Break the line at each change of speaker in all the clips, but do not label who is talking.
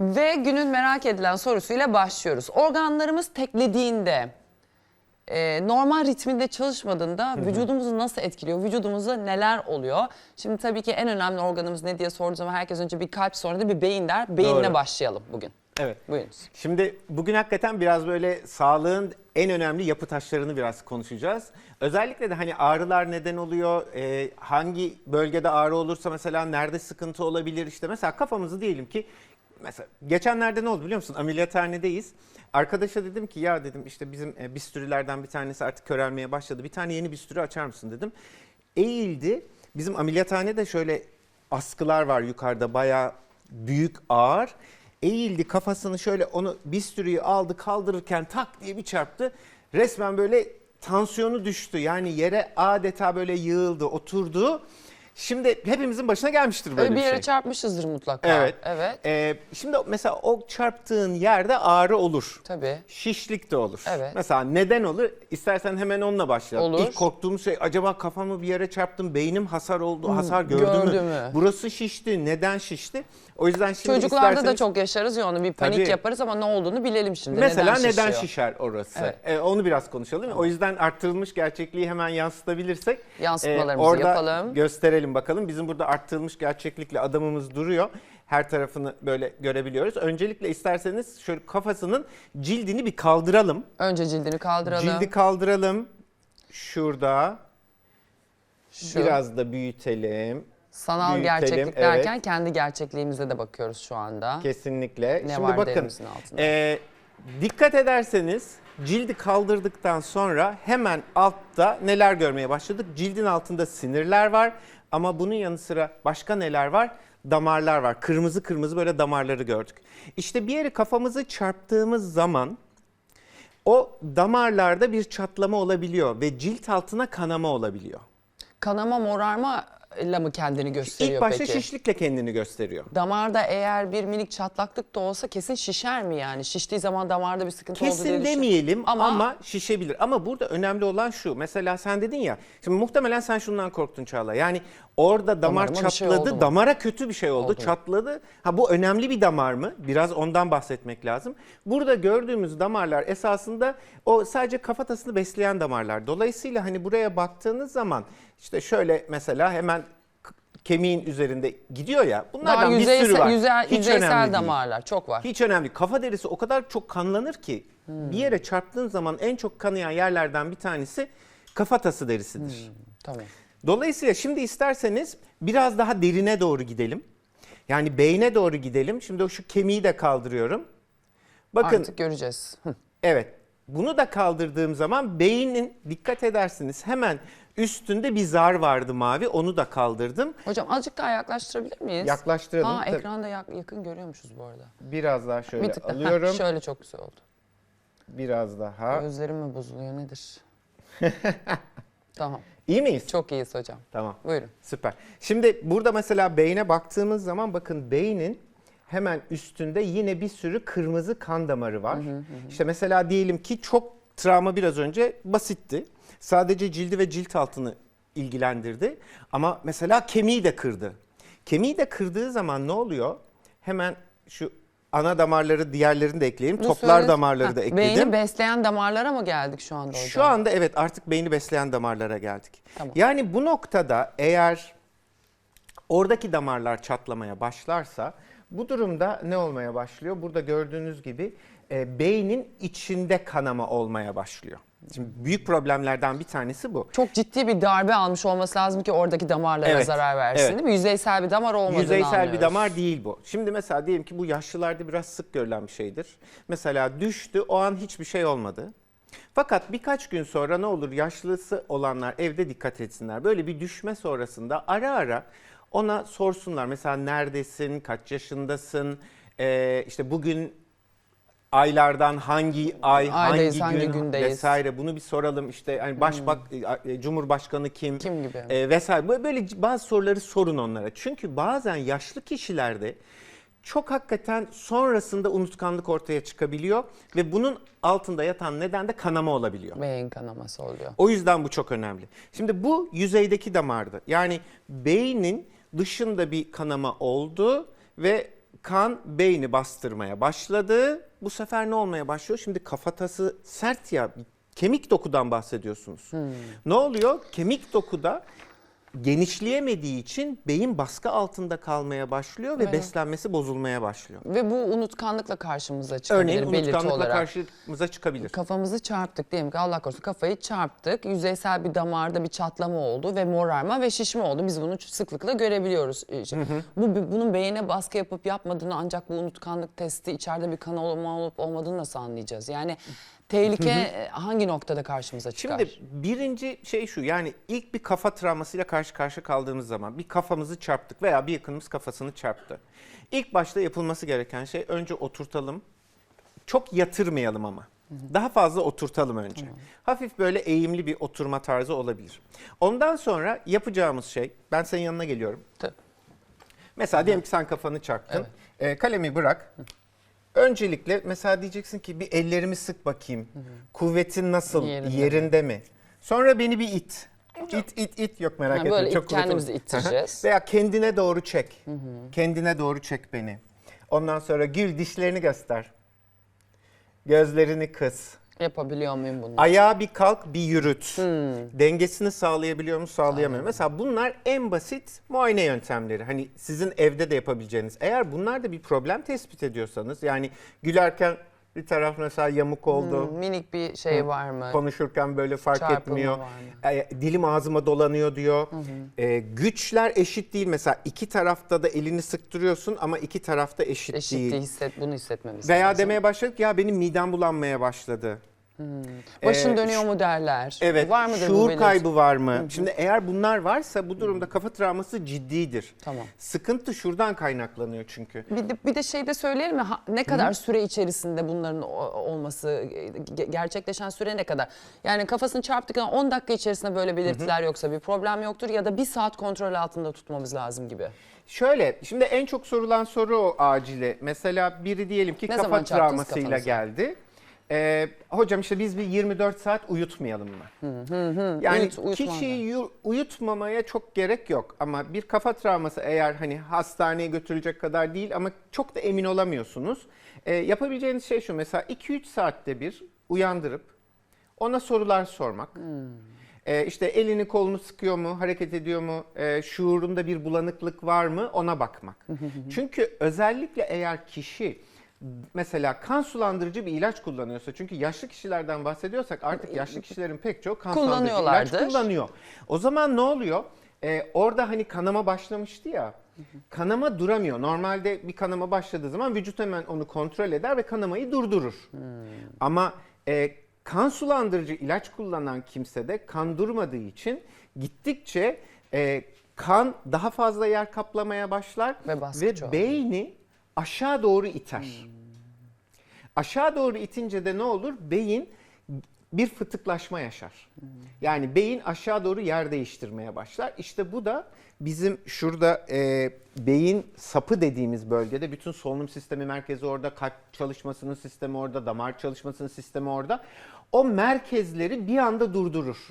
Ve günün merak edilen sorusuyla başlıyoruz. Organlarımız teklediğinde, e, normal ritminde çalışmadığında vücudumuzu nasıl etkiliyor? Vücudumuzda neler oluyor? Şimdi tabii ki en önemli organımız ne diye sorduğum zaman herkes önce bir kalp sonra da bir beyin der. Beyinle
Doğru.
başlayalım bugün.
Evet.
Buyurunuz.
Şimdi bugün hakikaten biraz böyle sağlığın en önemli yapı taşlarını biraz konuşacağız. Özellikle de hani ağrılar neden oluyor, e, hangi bölgede ağrı olursa mesela nerede sıkıntı olabilir işte mesela kafamızı diyelim ki mesela geçenlerde ne oldu biliyor musun ameliyathanedeyiz. Arkadaşa dedim ki ya dedim işte bizim e, bistürilerden bir tanesi artık körelmeye başladı bir tane yeni bistüri açar mısın dedim. Eğildi bizim ameliyathanede şöyle askılar var yukarıda bayağı büyük ağır. Eğildi kafasını şöyle onu bistürüyü aldı kaldırırken tak diye bir çarptı. Resmen böyle tansiyonu düştü. Yani yere adeta böyle yığıldı, oturdu. Şimdi hepimizin başına gelmiştir böyle
Öyle bir
bir
yere
şey.
çarpmışızdır mutlaka.
Evet.
Evet.
Ee, şimdi mesela o çarptığın yerde ağrı olur.
Tabii.
Şişlik de olur.
Evet.
Mesela neden olur? İstersen hemen onunla başlayalım.
Olur.
İlk korktuğumuz şey acaba kafamı bir yere çarptım, beynim hasar oldu, hasar gördü,
Hmm, gördü
mü?
mü?
Burası şişti, neden şişti? O yüzden şimdi
Çocuklarda da
isterseniz-
çok yaşarız ya onu bir panik
Tabii.
yaparız ama ne olduğunu bilelim şimdi.
Mesela neden,
şişiyor?
şişer orası?
Evet.
Ee, onu biraz konuşalım. O yüzden arttırılmış gerçekliği hemen yansıtabilirsek e,
Yansıtmalarımızı
orada
yapalım.
gösterelim bakalım. Bizim burada arttırılmış gerçeklikle adamımız duruyor. Her tarafını böyle görebiliyoruz. Öncelikle isterseniz şöyle kafasının cildini bir kaldıralım.
Önce cildini kaldıralım.
Cildi kaldıralım. Şurada.
Şu.
Biraz da büyütelim.
Sanal
büyütelim,
gerçeklik
evet.
derken kendi gerçekliğimize de bakıyoruz şu anda.
Kesinlikle.
Ne
Şimdi
var
bakın.
altında?
e, dikkat ederseniz cildi kaldırdıktan sonra hemen altta neler görmeye başladık? Cildin altında sinirler var ama bunun yanı sıra başka neler var? Damarlar var. Kırmızı kırmızı böyle damarları gördük. İşte bir yere kafamızı çarptığımız zaman o damarlarda bir çatlama olabiliyor ve cilt altına kanama olabiliyor.
Kanama morarma mı kendini gösteriyor
İlk başta
peki?
şişlikle kendini gösteriyor.
Damarda eğer bir minik çatlaklık da olsa kesin şişer mi yani? Şiştiği zaman damarda bir sıkıntı oldu diye
Kesin
düşün-
demeyelim ama,
Ama-
şişebilir. Ama burada önemli olan şu. Mesela sen dedin ya. Şimdi muhtemelen sen şundan korktun Çağla. Yani orada damar
Damarıma bir şey
çatladı.
oldu mu?
damara kötü bir şey oldu.
Oldu
çatladı. Ha bu önemli bir damar mı? Biraz ondan bahsetmek lazım. Burada gördüğümüz damarlar esasında o sadece kafatasını besleyen damarlar. Dolayısıyla hani buraya baktığınız zaman işte şöyle mesela hemen k- kemiğin üzerinde gidiyor ya.
Daha
Bunlardan bir
yüzeysel,
sürü var.
yüze-
Hiç
yüzeysel
önemli değil.
damarlar çok var.
Hiç önemli. değil. Kafa derisi o kadar çok kanlanır ki bir yere çarptığın zaman en çok kanayan yerlerden bir tanesi kafatası derisidir.
Tamam.
Dolayısıyla şimdi isterseniz biraz daha derine doğru gidelim. Yani beyne doğru gidelim. Şimdi şu kemiği de kaldırıyorum. Bakın
Artık göreceğiz.
Evet bunu da kaldırdığım zaman beynin dikkat edersiniz hemen üstünde bir zar vardı mavi onu da kaldırdım.
Hocam azıcık daha yaklaştırabilir miyiz?
Yaklaştıralım. Tabii.
ekranda yak- yakın görüyormuşuz bu arada.
Biraz daha şöyle
bir tık daha.
Alıyorum.
şöyle çok güzel oldu.
Biraz daha.
Gözlerim mi bozuluyor nedir? tamam.
İyi miyiz?
Çok iyiyiz hocam.
Tamam.
Buyurun.
Süper. Şimdi burada mesela beyne baktığımız zaman bakın beynin hemen üstünde yine bir sürü kırmızı kan damarı var. İşte mesela diyelim ki çok travma biraz önce basitti. Sadece cildi ve cilt altını ilgilendirdi. Ama mesela kemiği de kırdı. Kemiği de kırdığı zaman ne oluyor? Hemen şu ana damarları diğerlerini de ekleyelim.
Bu
Toplar
söylediğiniz-
damarları
Ha,
da ekledim.
Beyni besleyen damarlara mı geldik şu anda hocam?
Şu anda evet artık beyni besleyen damarlara geldik.
Tamam.
Yani bu noktada eğer oradaki damarlar çatlamaya başlarsa bu durumda ne olmaya başlıyor? Burada gördüğünüz gibi e, beynin içinde kanama olmaya başlıyor. Şimdi büyük problemlerden bir tanesi bu.
Çok ciddi bir darbe almış olması lazım ki oradaki damarlara
Evet,
zarar versin
evet.
değil mi? Yüzeysel bir damar olmadığını
Yüzeysel bir
anlıyoruz.
damar değil bu. Şimdi mesela diyelim ki bu yaşlılarda biraz sık görülen bir şeydir. Mesela düştü o an hiçbir şey olmadı. Fakat birkaç gün sonra ne olur yaşlısı olanlar evde dikkat etsinler. Böyle bir düşme sonrasında ara ara ona sorsunlar. Mesela neredesin, kaç yaşındasın, Ee, işte bugün aylardan hangi ay,
Aydayız,
hangi,
hangi
gün
gündeyiz?
vesaire bunu bir soralım. İşte hani başbak, e, cumhurbaşkanı kim?
Kim gibi?
E, vesaire. Böyle, böyle bazı soruları sorun onlara. Çünkü bazen yaşlı kişilerde çok hakikaten sonrasında unutkanlık ortaya çıkabiliyor ve bunun altında yatan neden de kanama olabiliyor.
Beyin kanaması oluyor.
O yüzden bu çok önemli. Şimdi bu yüzeydeki damardı. Yani beynin dışında bir kanama oldu ve kan beyni bastırmaya başladı. Bu sefer ne olmaya başlıyor? Şimdi kafatası sert ya kemik dokudan bahsediyorsunuz. Ne oluyor? Kemik dokuda genişleyemediği için beyin baskı altında kalmaya başlıyor ve
Aynen.
beslenmesi bozulmaya başlıyor.
Ve bu unutkanlıkla karşımıza çıkabilir
Örneğin unutkanlıkla
olarak.
karşımıza çıkabilir.
Kafamızı çarptık diyelim ki Allah korusun kafayı çarptık. Yüzeysel bir damarda bir çatlama oldu ve morarma ve şişme oldu. Biz bunu sıklıkla görebiliyoruz. İşte Bu bunun beyine baskı yapıp yapmadığını ancak bu unutkanlık testi içeride bir kan olma olup olmadığını nasıl anlayacağız? Yani tehlike e, hangi noktada karşımıza çıkar?
Şimdi birinci şey şu yani ilk bir kafa travmasıyla karşı karşıya kaldığımız zaman bir kafamızı çarptık veya bir yakınımız kafasını çarptı. İlk başta yapılması gereken şey önce oturtalım. Çok yatırmayalım ama. Daha fazla oturtalım önce. Hafif böyle eğimli bir oturma tarzı olabilir. Ondan sonra yapacağımız şey ben senin yanına geliyorum.
Tabii.
Mesela diyelim ki sen kafanı çarptın. Ee, kalemi bırak. Öncelikle mesela diyeceksin ki bir ellerimi sık bakayım. Kuvvetin nasıl?
Yerinde
Yerinde, mi? Sonra beni bir it. İt it it yok merak
Ha,
etme.
böyle
Çok
it- kendimizi ittireceğiz.
Veya kendine doğru çek. Kendine doğru çek beni. Ondan sonra gül dişlerini göster. Gözlerini kıs.
Yapabiliyor muyum bunu?
Ayağa bir kalk, bir yürüt.
Hmm.
Dengesini sağlayabiliyor mu, sağlayamıyor mu? Mesela bunlar en basit muayene yöntemleri. Hani sizin evde de yapabileceğiniz. Eğer bunlarda bir problem tespit ediyorsanız, yani gülerken bir taraf mesela yamuk oldu.
Hmm, minik bir şey var mı?
Konuşurken böyle fark
Çarpılma
etmiyor.
var
E, dilim ağzıma dolanıyor diyor. E, güçler eşit değil. Mesela iki tarafta da elini sıktırıyorsun ama iki tarafta eşit, değil.
Eşitliği hisset, bunu hissetmemiz
Veya
lazım.
demeye başladık ya benim midem bulanmaya başladı.
Başın
Ee,
dönüyor mu derler.
Evet,
Var mıdır bu
şuur kaybı var mı? Şimdi eğer bunlar varsa bu durumda kafa travması ciddidir.
Tamam.
Sıkıntı şuradan kaynaklanıyor çünkü.
Bir de, bir de şey de söyleyelim mi? Ha- ne kadar süre içerisinde bunların olması, ge- gerçekleşen süre ne kadar? Yani kafasını çarptıktan 10 dakika içerisinde böyle belirtiler yoksa bir problem yoktur ya da bir saat kontrol altında tutmamız lazım gibi.
Şöyle, şimdi en çok sorulan soru o acile. Mesela biri diyelim ki
Ne
kafa travmasıyla geldi. Ee, hocam işte biz bir 24 saat uyutmayalım mı? Yani
Uyut-
kişiyi yu- uyutmamaya çok gerek yok ama bir kafa travması eğer hani hastaneye götürülecek kadar değil ama çok da emin olamıyorsunuz. Ee, yapabileceğiniz şey şu mesela 2-3 saatte bir uyandırıp ona sorular sormak. Ee, işte elini kolunu sıkıyor mu, hareket ediyor mu, ee, şuurunda bir bulanıklık var mı ona bakmak. Çünkü özellikle eğer kişi mesela kan sulandırıcı bir ilaç kullanıyorsa çünkü yaşlı kişilerden bahsediyorsak artık yaşlı kişilerin pek çok kan sulandırıcı ilaç kullanıyor. O zaman ne oluyor? Ee, orada hani kanama başlamıştı ya. Kanama duramıyor. Normalde bir kanama başladığı zaman vücut hemen onu kontrol eder ve kanamayı durdurur. Ama e, kan sulandırıcı ilaç kullanan kimsede kan durmadığı için gittikçe e, kan daha fazla yer kaplamaya başlar
Ve
ve beyni aşağı doğru iter. Aşağı doğru itince de ne olur? Beyin bir fıtıklaşma yaşar. Yani beyin aşağı doğru yer değiştirmeye başlar. İşte bu da bizim şurada e, beyin sapı dediğimiz bölgede bütün solunum sistemi merkezi orada, kalp çalışmasının sistemi orada, damar çalışmasının sistemi orada. O merkezleri bir anda durdurur.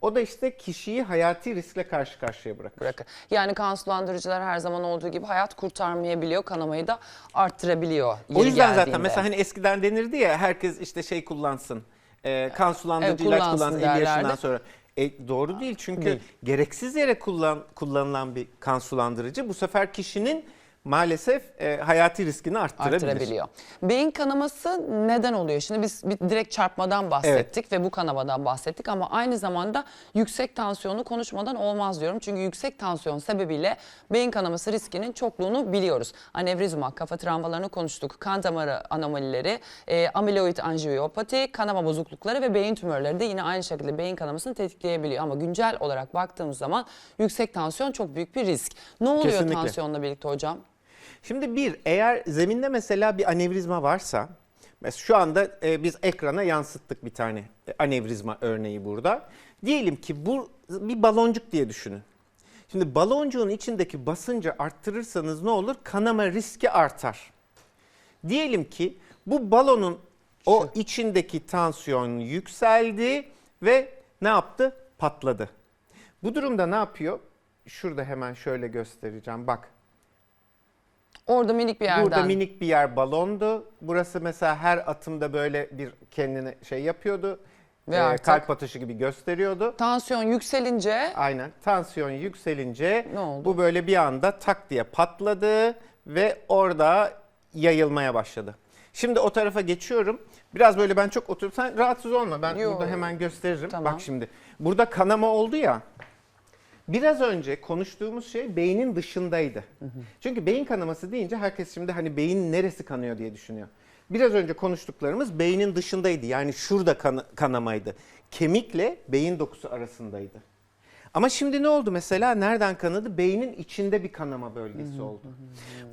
O da işte kişiyi hayati riskle karşı karşıya bırakır.
Bırakın. Yani kan sulandırıcılar her zaman olduğu gibi hayat kurtarmayabiliyor, kanamayı da arttırabiliyor.
O yüzden zaten
geldiğinde.
mesela hani eskiden denirdi ya herkes işte şey kullansın. e, kan sulandırıcı ilaç
kullansın
kullansın 50 yaşından sonra. E, doğru değil çünkü
Değil.
gereksiz yere kullan, kullanılan bir kan sulandırıcı bu sefer kişinin maalesef e, hayati riskini arttırabilir.
arttırabiliyor. Beyin kanaması neden oluyor? Şimdi biz bir direkt çarpmadan bahsettik ve bu kanamadan bahsettik ama aynı zamanda yüksek tansiyonu konuşmadan olmaz diyorum. Çünkü yüksek tansiyon sebebiyle beyin kanaması riskinin çokluğunu biliyoruz. Anevrizma, kafa travmalarını konuştuk. Kan damarı anomalileri, e, amiloid anjiyopati, kanama bozuklukları ve beyin tümörleri de yine aynı şekilde beyin kanamasını tetikleyebiliyor. Ama güncel olarak baktığımız zaman yüksek tansiyon çok büyük bir risk. Ne oluyor
Kesinlikle.
tansiyonla birlikte hocam?
Şimdi bir eğer zeminde mesela bir anevrizma varsa mesela şu anda e, biz ekrana yansıttık bir tane e, anevrizma örneği burada. Diyelim ki bu bir baloncuk diye düşünün. Şimdi baloncuğun içindeki basıncı arttırırsanız ne olur? Kanama riski artar. Diyelim ki bu balonun o içindeki tansiyon yükseldi ve ne yaptı? Patladı. Bu durumda ne yapıyor? Şurada hemen şöyle göstereceğim. Bak
Orada minik bir yerden.
Burada minik bir yer balondu. Burası mesela her atımda böyle bir kendine şey yapıyordu.
Ve
Ee,
artık-
kalp atışı gibi gösteriyordu.
Tansiyon yükselince
Aynen. Tansiyon yükselince
Ne oldu?
bu böyle bir anda tak diye patladı ve orada yayılmaya başladı. Şimdi o tarafa geçiyorum. Biraz böyle ben çok oturup sen rahatsız olma. Ben
Yo.
burada hemen gösteririm.
Tamam.
Bak şimdi. Burada kanama oldu ya. Biraz önce konuştuğumuz şey beynin dışındaydı. Çünkü beyin kanaması deyince herkes şimdi hani beyin neresi kanıyor diye düşünüyor. Biraz önce konuştuklarımız beynin dışındaydı. Yani şurada kan- kanamaydı. Kemikle beyin dokusu arasındaydı. Ama şimdi ne oldu mesela? Nereden kanadı? Beynin içinde bir kanama bölgesi oldu.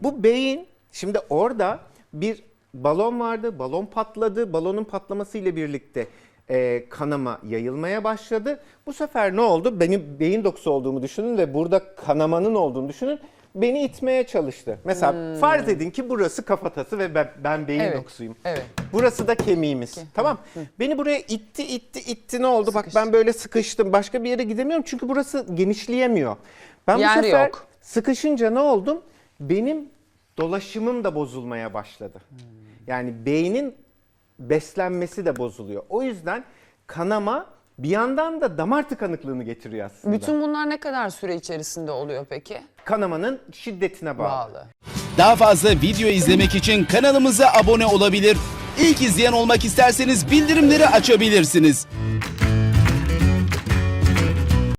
Bu beyin şimdi orada bir balon vardı. Balon patladı. Balonun patlaması ile birlikte e, kanama yayılmaya başladı. Bu sefer ne oldu? Benim beyin dokusu olduğumu düşünün ve burada kanamanın olduğunu düşünün. Beni itmeye çalıştı. Mesela farz edin ki burası kafatası ve ben, ben beyin
Evet.
dokusuyum.
evet.
Burası da kemiğimiz. Tamam. Beni buraya itti itti itti ne oldu? Bak ben böyle sıkıştım. Başka bir yere gidemiyorum çünkü burası genişleyemiyor. Ben
Yer
bu sefer
yok.
sıkışınca ne oldum? Benim dolaşımım da bozulmaya başladı. Yani beynin beslenmesi de bozuluyor. O yüzden kanama bir yandan da damar tıkanıklığını getiriyor aslında.
Bütün bunlar ne kadar süre içerisinde oluyor peki?
Kanamanın şiddetine bağlı.
Bağlı.
Daha fazla video izlemek için kanalımıza abone olabilir. İlk izleyen olmak isterseniz bildirimleri açabilirsiniz.